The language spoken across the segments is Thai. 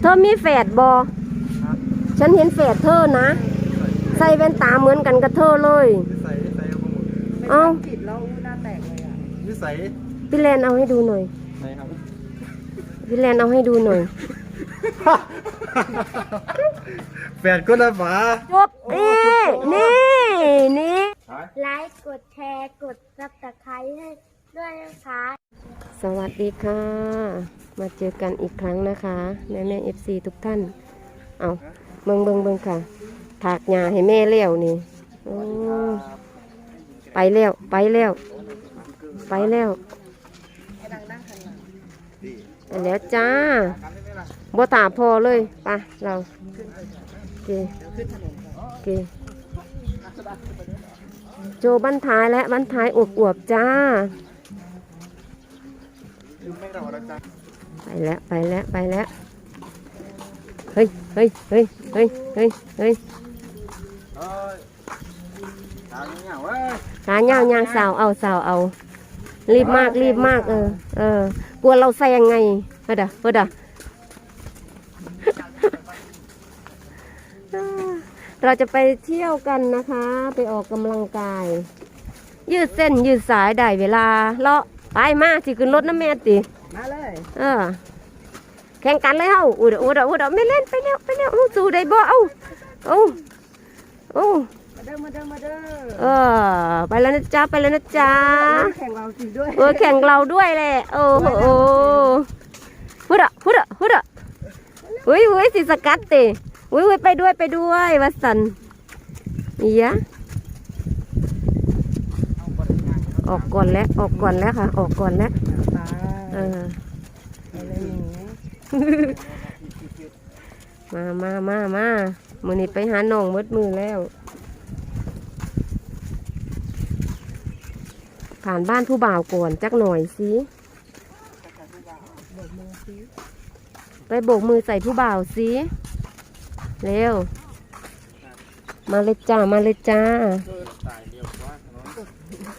เธอมีแฝดบอฉันเห็นแฝดเธอนะ ใส่แว่นตาเหมือนกันกับเธอเลย นิสัยนิสัยของผมเอ้า ผิดแล้วหน้าแตกเลยอะนิสัยพี่แลนเอาให้ดูหน่อย ไหนครับ พี่แลนเอาให้ดูหน่อยแฟนก็ละฝา จบนี่ นี่ นี่ ไลค์ กดแชร์ กดซับสไครต์ให้ด้วยนะคะ สวัสดีค่ะ มาเจอกันอีกครั้งนะคะแม่แม่เอฟซีทุกท่าน เอาเบิงเบิงเบิงค่ะ ถากหญ้าให้แม่เลี้ยวนี่โอ้ไปแล้วไปแล้วไปแล้วไปแล้วจ้าบ่ตาพอเลยไปเราโอเคโอเคโจบันท้ายและบันท้ายอวบๆจ้า ไม่เราละจ้ะไปแล้วไปแล้วไปแล้วเฮ้ยเฮ้ยเฮ้ยเฮ้ยเฮ้ยเฮ้ยเอ้ยทางเงี้ยเว้ยขาย่างย่างสาวเอาสาวเอา รีบมากรีบมากเออเออกลัวเราแซงไงเฮ้ดะเฮ้ดะเราจะไปเที่ยวกันนะคะ ไปออกกำลังกาย ยืดเส้นยืดสายได้เวลาเลาะไปมาสิขึ้นรถน้ำแม่ติ มาเลยเออแข่งกันเลยเฮาอุดอุดอุดไม่เล่นไปเร็วไปเร็วเอาสู้ได้บ่เอาเอาเอามาเด้อมาเด้อมาเด้อเออไปแล้วนะจ๊ะไปแล้วนะจ๊ะแข่งเราจริงด้วยเออแข่งเราด้วยแหละโอ้โหพุดอะพุดอะพุดอะอุ้ยอุ้ยสิสกัดเตะอุ้ยอุ้ยไปด้วยไปด้วยวัสันอียะออกก่อนแล้วออกก่อนแล้วค่ะ ออกก่อนแล้ว อออะไรหนูมามามามามือนี้ไปหาหนองมดมือแล้ว ผ่านบ้านผู้บ่าวก่อนจักหน่อยสิไปโบกมือใส่ผู้บ่าวสิเร็ว มาเลยจ้า มาเลยจ้า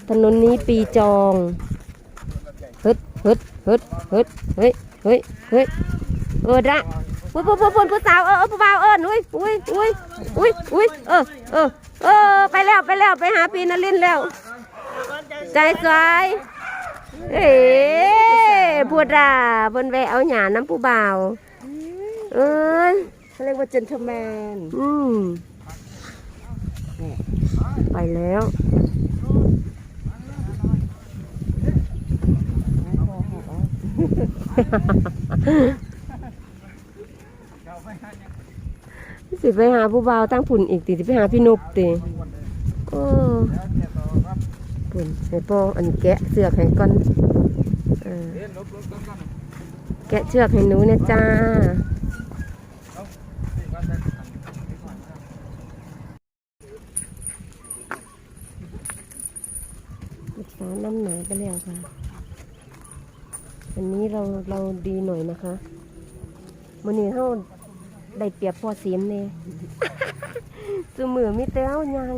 ถนนนี้ปีจอง ฮึดฮึด ฮึดฮึดเฮ้ยเฮ้ยเฮ้ยเออละพูดพูดพูดพูดผู้สาวเออเออผู้บ่าวเอออุ้ยอุ้ยอุ้ยอุ้ยอุ้ยเออเออเออไปแล้วไปแล้วไปหาปีนลินแล้ว ใจสวยเอ้พูดอะบนแวะเอาหยาน้ำผู้บ่าวเอ้ยเขาเรียกว่าเจนท l e แมนอืมไปแล้ว สิไปหาผู้บ่าวตั้งผุ่นอีกติสิไปหาพี่นุบติโอ้ผุ่นให้พ่ออันแกะเสือกให้ก่อนแกะเชือกให้หนูเนี่ยจ้าศึกษาน้ำหนาไปแล้วค่ะ อันนี้เราเราดีหน่อยนะคะมันนี้เขาได้เปรียบพอเสียมเนี่ยสมือมีแต่เอายาง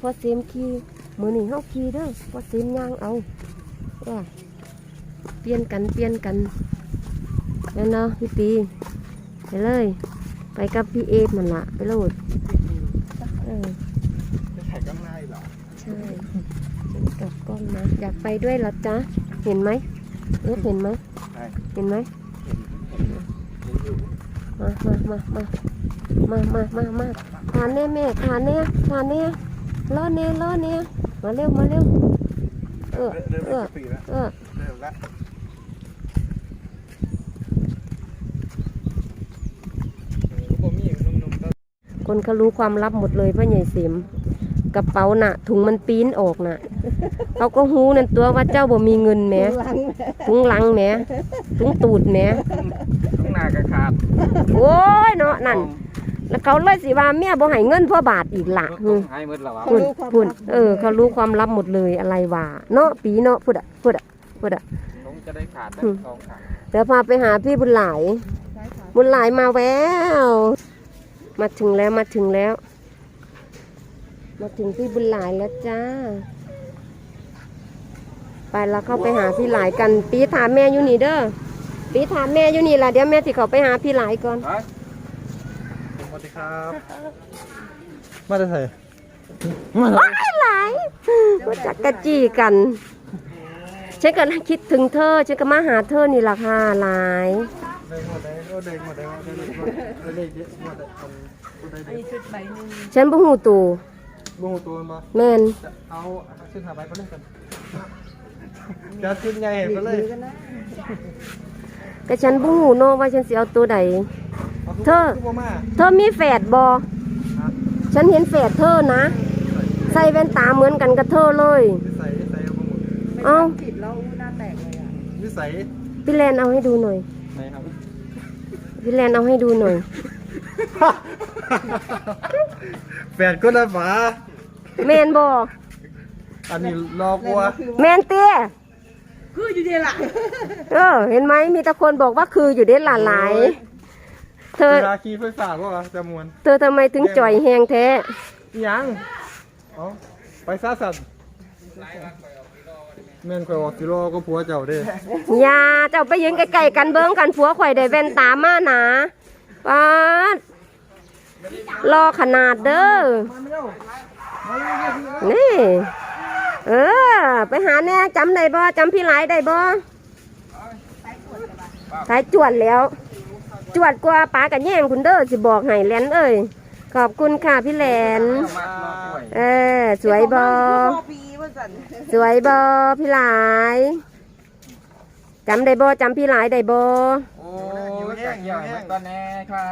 พอเสียมขี่มือนี้เขาขี่เด้อพอเสียมยางเอาว่าเปลี่ยนกันเปลี่ยนกันแล้วเนาะพี่ปีไปเลย ไปกับพี่เอฟมันละไปโลดเออจะถ่ายข้างในเหรอใช่ฉันกลับกล้องนะอยากไปด้วยเหรอจ๊ะเห็นไหม เออเห็นไหมเห็นไหมมามามามามามามามาทานแน่แม่ทานแน่ทานแน่ล้อแน่ล้อแน่มาเร็วมาเร็วเออเออเออเริ่มแล้วผมมีอยู่นมๆก็คนเขารู้ความลับหมดเลยพ่อใหญ่เสียมกระเป๋าน่ะ ถุงมันปีนออกน่ะ เขาก็หูนั่นตัวว่าเจ้าบ่มีเงินแหมหลังถุงหลังแหมถุงตูดแหมต้องหน้ากระขาดโอ้ยเนาะนั่น แล้วเขาเลยสิว่าเมียบ่ให้เงินพ่อบาทอีกละอืมให้หมดแล้ววะพุ่นพุ่นเออ เขารู้ความลับหมดเลยอะไรว่าเนาะปีเนาะพูดอะพูดอะพูดอะต้องจะได้ขาดนะสองขาดเดี๋ยวพาไปหาพี่บุญหลายซ้ายขวาบุญหลายมาแล้วมาถึงแล้วมาถึงแล้ว มาถึงพี่บุญหลายแล้วจ้า ไปแล้วเข้าไปหาพี่หลายกัน ปีถามแม่อยู่นี่เด้อปีปีถามแม่อยู่นี่ล่ะเดี๋ยวแม่สิเขาไปหาพี่หลายก่อนไปสวัสดีครับ มาได้ไสมาได้หลายหลายมาจากกะจี้กันฉันก็คิดถึงเธอฉันก็มาหาเธอนี่ล่ะค่ะหลายได้หมดได้โอ้ได้หมดได้หมดได้หมดได้เยอะหมดได้คนคนได้อันนี้ชุดใบหนึ่งฉันบ่ฮู้ตูบูตัวมันบ่แม่นจะเอาชุดหาใบไปเล่นกัน จะชุดใหญ่ไปเลยกันนะก็ฉันบ่ฮู้เนาะว่าฉันสิเอาตัวใด เธอคือบ่มาเธอมีแฝดบ่ฉันเห็นแฝดเธอนะ ใส่แว่นตาเหมือนกันกับเธอเลยนิสัยนิสัยเอาไปหมดไม่เอ้าทำผิดแล้วหน้าแตกเลยอะนิสัยพี่แลนเอาให้ดูหน่อยไหนครับพี่แลนเอาให้ดูหน่อยแปดก็ได้ฝาแม่นบ่อั นนี้รอกลัวแม่นเตี้ยคืออยู่ดีล่ะเออเห็นไหมมีแต่คนบอกว่าคืออยู่เด็ดหลานหลาย เธอ เวลาขี่ไฟฟ้าก็ว่าจะมวนเธอทำไมถึงจ่อยแหงแท้ อิหยังเอ๋อไปซาสัตว์แม่นข่อยออกสิรอก็ผัวเจ้าเด้อย่าเจ้าไปยืนใกล้ๆกันเบิ้งกันผัวข่อยได้แว่นตามาหนาป๊าดรอขนาดเด้อนี่ เออ ไปหาแน่จำได้บ่จำพี่หลายได้บ่สายจวดแล้ว จวดกว่าปลากับแย่งคุณเด้อสิบอกให้แหลนเอ้ยขอบคุณค่ะพี่แหลน เออ สวยบ่ปีว่าสันสวยบอพี่หลายจำได้บอจำพี่หลายได้บอโอ้ยแย่งแย่งไปก่อนแน่ค่ะ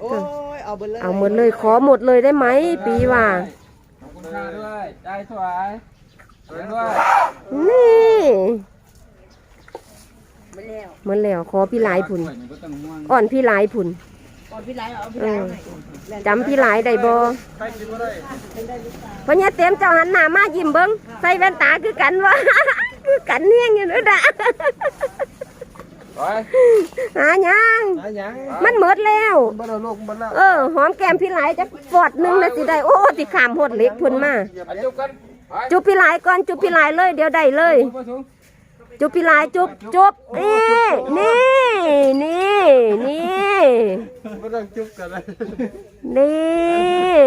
โอ้ยเอาเบลเลยเอาหมดเลยขอหมดเลยได้ไหมปีว่าขอบคุณค่ะด้วยได้สวย เหมือนแล้วขอพี่หลายผุนสวยนี่ก็ต้องห่วงอ่อนพี่หลายผุนก่อนพี่ไลท์เอาพี่เอไลอท์ให้จำพี่หลายได้บอใครกินบ่ได้เพราะเนี้ยเต็มเจ้าหันหน้ามายิ้มเบิ้งใส่แว่นตาคือกันวะคือกันเนี่ยงอยู่นู่นน่ะไปหายังหาหยังมันหมดแล้วบ่ได้โลกบ่ได้เออหอมแก้มพี่หลายจะฟอดหนึงนะสิได้โอ้ติขามหดเล็กพุ่นมาอา จุบกันไปจุบพี่หลายก่อนจุบพี่หลายเลย เดี๋ยวได้เลย จุบไปสูงจุบพี่หลายจุบจุบนี่นี่นี่นี่บ่ต้องจุบกันเลยนี่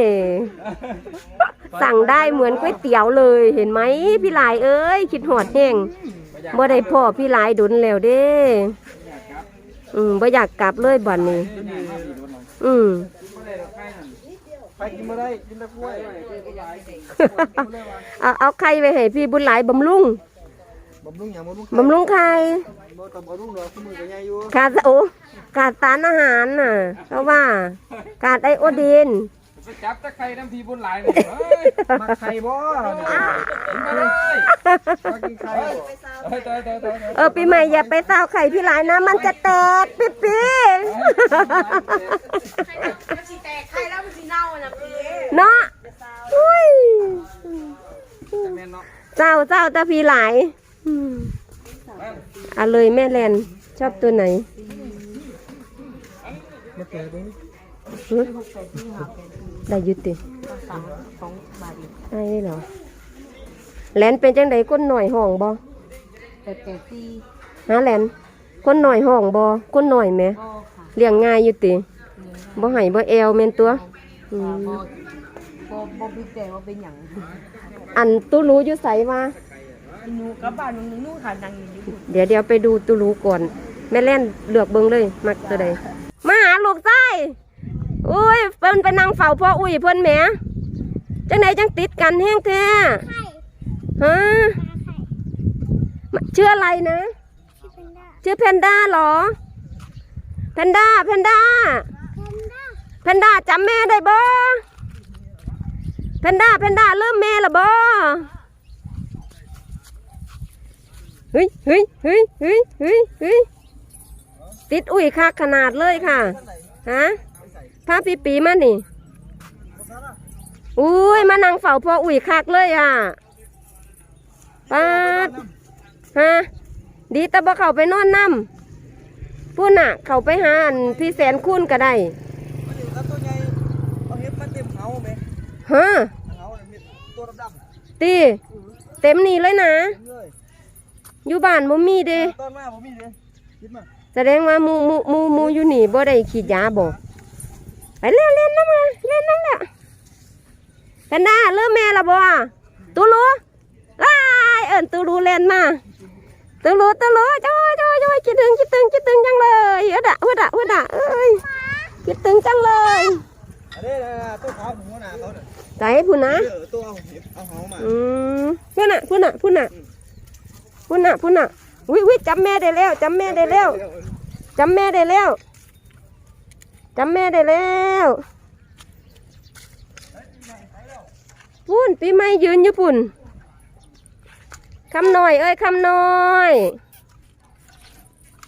สั่งได้เหมือนก๋วยเตี๋ยวเลยเห็นไหมพี่หลายเอ้ยคิดหอดแห้งบ่ได้พ่อพี่หลายดุนแล้วเด้อืมบ่อยากกลับเลยบัดนี้ อืม ใครกินบ่ได้กินแต่กล้วยเอาเอาไข่ไปให้พี่บุญหลายบำรุงบำรุงหยังบำรุงบำรุงไข่บ่ต้องบำรุงดอกสมือก็ใหญ่อยู่ขาดโอ้ขาดสารอาหารน่ะ เพราะว่าขาดไอโอดีนไปจับตะไคร้น้ำพีบุญหลายเลยเฮ้ยมาไข่บ่เนี่ยกินไปเลยมากินไข่บ่เฮ้ยเตยเตยเตยเออปีใหม่อย่าไปเต้าไข่พี่หลายนะ มันจะแตกปิ๊บปิ๊บเนาะอุ้ยแม่นเนาะเจ้าเจ้าตาพี่หลายอืมเอาเลยแม่แลนชอบตัวไหนมาเตะเบิ่งหึได้อยุติได้เหรอแลนเป็นจังไดก้นหน่อยห้องบ่แต่แต่ที่ฮะแลนคนหน่อยห้องบ่คนหน่อยแหมก็ค่ะเลี้ยงง่ายอยู่ติบ่ให้บ่แอวแม่นตัว อืมบอบอพี่แต่ว่าเป็นอย่างอันตู้รู้อยู่ไสว่าหนูกับบ้านหนูนู่ค่ะนางอยู่ญี่ปุ่เดี๋ยวเดี๋ยวไปดูตู้รู้ก่อน แม่แล่นเลือกเบิ่งเลยมักตัวใดมาหาลูกไส้อุ้ยเพิ่นไปนั่งเฝ้าพ่ออุ้ยเพิ่นแหมจังไหนจังติดกันแห้งแท้ฮะชื่ออะไรนะ ชื่อแพนด้าเหรอ แพนด้าแพนด้า แพนด้าจำแม่ได้บ่แพนด้าแพนด้าเริ่มแม่ละบ่เฮ้ยเฮ้ยเฮ้ยเฮ้ยเฮ้ยเฮ้ยติดอุ้ยคักขนาดเลยค่ะฮะพาปีปีมานี่อุ้ยมานั่งเฝ้าพออุ้ยคักเลยอะปาดฮะดีแต่บ่เขาไปนอนน้ำพูดน่ะ เขาไปหาอันพี่แสนคุณก็ได้ แล้วตัวใหญ่เอาเฮ็ดมาเต็มเฮาแม่ ฮะเฮาเนี่ยตัวดำตีเต็มนี่เลยนะๆเลยอยู่บ้านบ่มีเด้ตอนมาบ่มีเด้คิดมาแสดงว่าหมูหมูหมูหมูอยู่นี่บ่ได้ขีดยาบ่ไปเล่นเล่นน้ำมาเล่นน้ำละแพนด้าเริ่มแม่ละบ่ตูรูอ้ายเอิ้นตูรู้เล่นมาตูรู้ตูรู้จ้อยจ้อยจ้อยคิดถึงคิดถึงคิดถึงจังเลยเอดอะเอดอะเอดอะเอ้ยคิดถึงจังเลย อันนี้นะตัวขาวผมหัวหน้าเขาเนี่ย ใจพุ่นนะเออตัวเอาเห็บเอาเหามาอืมพุ่นน่ะพุ่นน่ะพุ่นน่ะพุ่นน่ะพุ่นน่ะวิวิจำแม่ได้แล้วจำแม่ได้แล้วจำแม่ได้แล้วจำแม่ได้แล้วพุ่นปีใหม่ยืนอยู่พุ่นคำหน่อยเอ้ยคำหน่อย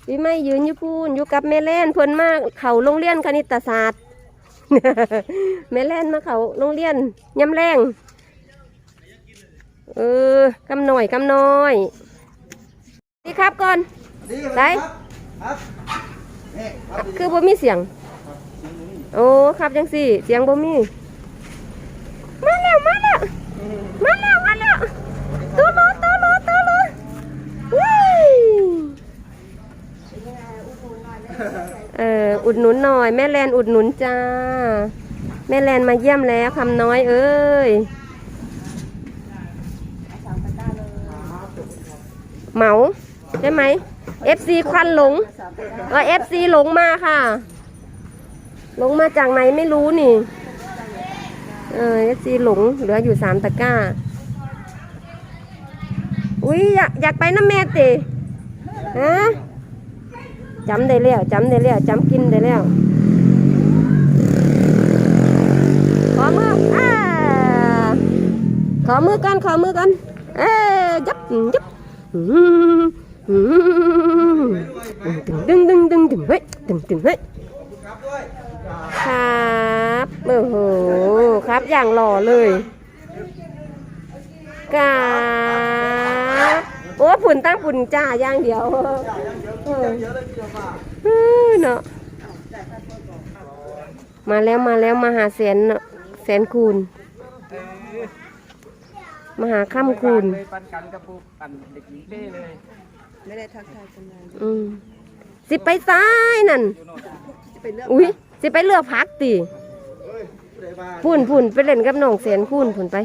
ปีใหม่ยืนอยู่พุ่นอยู่กับแม่เล่นเพิ่นมาก เขาโรงเรียนคณิตศาสตร์ แม่เล่นมาเขาโรงเรียนยำแรงเออกำหน่อยกำหน่อยดีครับก่อนดีไหนครับนี่ครับคือบ่มีเสียง โอ้ครับจังสี่ เสียงบ่มีมาแล้วมาแล้วมาแล้วมาแล้วตัวโลตัวโลตัวโลว้ายเอออุ ดหนุนหน่อย แม่แลนอุดหนุนจ้า แม่แลนมาเยี่ยมแล้วคำน้อยเอ้ยเหมาใช่ไหม FC ควันหลงเออ FC หลงมาค่ะหลงมาจากไหนไม่รู้นี่เออ FC หลงเหลืออยู่สามตะกร้า อุ้ยอยากอยากไปน้ำแม่ติฮะ จำได้แล้วจำได้แล้วจำกินได้แล้วขอมืออ่าขอมือกันขอมือกัน เอ้ยับยับดึงดึงดึงดึงดึงเฮ้ยดึงดึงเฮ้ยครับโอ้โหครับอย่างหล่อเลยครับโอ้ผุนตั้งผุนจ้าอย่างเดียว เออเยอะเลยที่เดียวมาเออเนาะมาแล้วมาแล้วมาหาแสนเนาะแสนคูณเออมาหาค่ำคูณเลยปันกันกับผู้ปันเด็กหญิงเป้เลยไม่ได้ทักทายกันนานอืมสิไปซ้ายนั่นอยู่โน่นจะเป็นเรื่องอุ้ยสิไปเลือกพักติเฮ้ยผู้ใดบ้าพุ่นพุ่นไปเล่นกับน้องแสนคูณพุ่นไป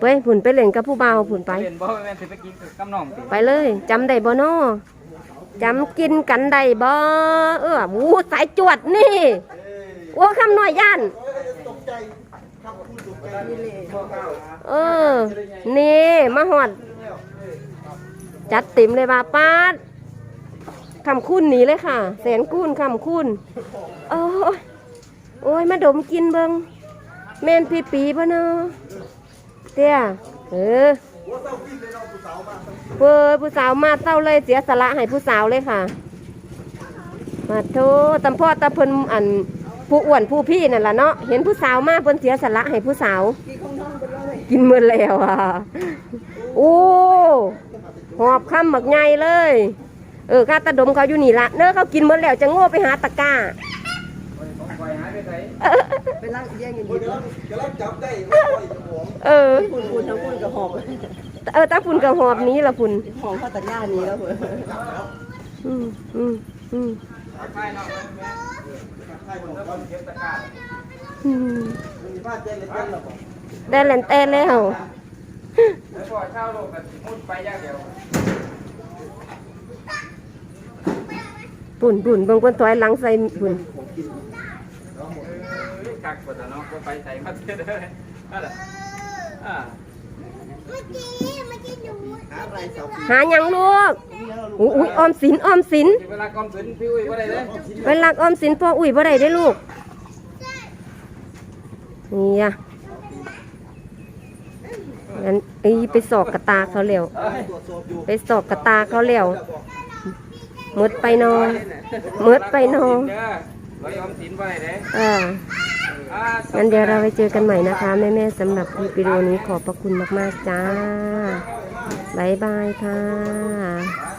ไปพุ่นไปเล่นกับผู้บ่าวพุ่นไปเรียนบ่แม่นสิไปกินกับน้องติไปเลยจำได้บ่นอ จำกินกันได้บ่เออหมูสายจวดนี่โอ้คำน้อยย่านตกใจครับคุณตกใจนี่เลยเออ นี่มาหอด จัดเต็มเลยว่าป้าดคำคุ้นหนีเลยค่ะ แสนคุ้นคำคุ้นโอ้ยโอ้ย มาดมกินเบิงแม่นพี่ปีปะเนาะเตี้ยเออ เปิดผู้สาวมาเต้าเลยเสียสละให้ผู้สาวเลยค่ะ มาโทตำพ่อตำเพิ่นอันผู้อ้วนผู้พี่นั่นล่ะเนาะเห็นผู้สาวมาเพิ่นเสียสละให้ผู้สาว กินหมือแล้วอะโอ้หอบคำหมักใหญ่เลย เออข้าตาดมเขาอยู่นี่ละเน้อเขากินหมดแล้วจะโง่ไปหาตะกร้าของไฟหายไปไสไปล่างแย่งกันอเดี๋ยู่ยวเดี๋ยวเราจับได้ไม่ปล่อยจะหวงเออคุณคุณทั้งคุณกับหอบ เออตาฝุ่นกับหอบนี้ละฝุ่นหอบข้าวตะกร้านี้แล้วเหรออืมอืมอืมไฟเนาะแม่ใช่ผมแล้วก็คนเก็บตะกร้าอืมมีบ้านเจ๊เลยเจ๊เราบอกได้แลนเต้แล้วแล้วพอเช่าโลกก็มุดไปอย่างเดียวฝุ่นฝุ่นเบางคนถอยหลังใส่ฝุ่นเออกักบ่ตะเนาะบ่ไปใส่มาเด้อนั่นแหละอ่า หาอะไรเสาปีหาหยังลูกอุ้ยอุ้ยออมสินออมสิน เวลากอมสินพี่อุ้ยบ่ได้เลยไปลักออมสินพ่ออุ้ยบ่ได้ได้อลูก นี่อะงั้นไอ้ไปสอกกระตาเขาแล้วตรวจสอบอยู่ไปสอกกระตาเขาแล้วหมดไปนอนหมดไปนอนเด้อ ไว้ออมสินบ่ได้เด้อ่าอ่างั้นเดี๋ยวเราไปเจอกันใหม่นะคะ แม่ๆสำหรับคลิปวิดีโอนี้ขอบพระคุณมาก ๆ จ้า บ๊ายบายค่ะ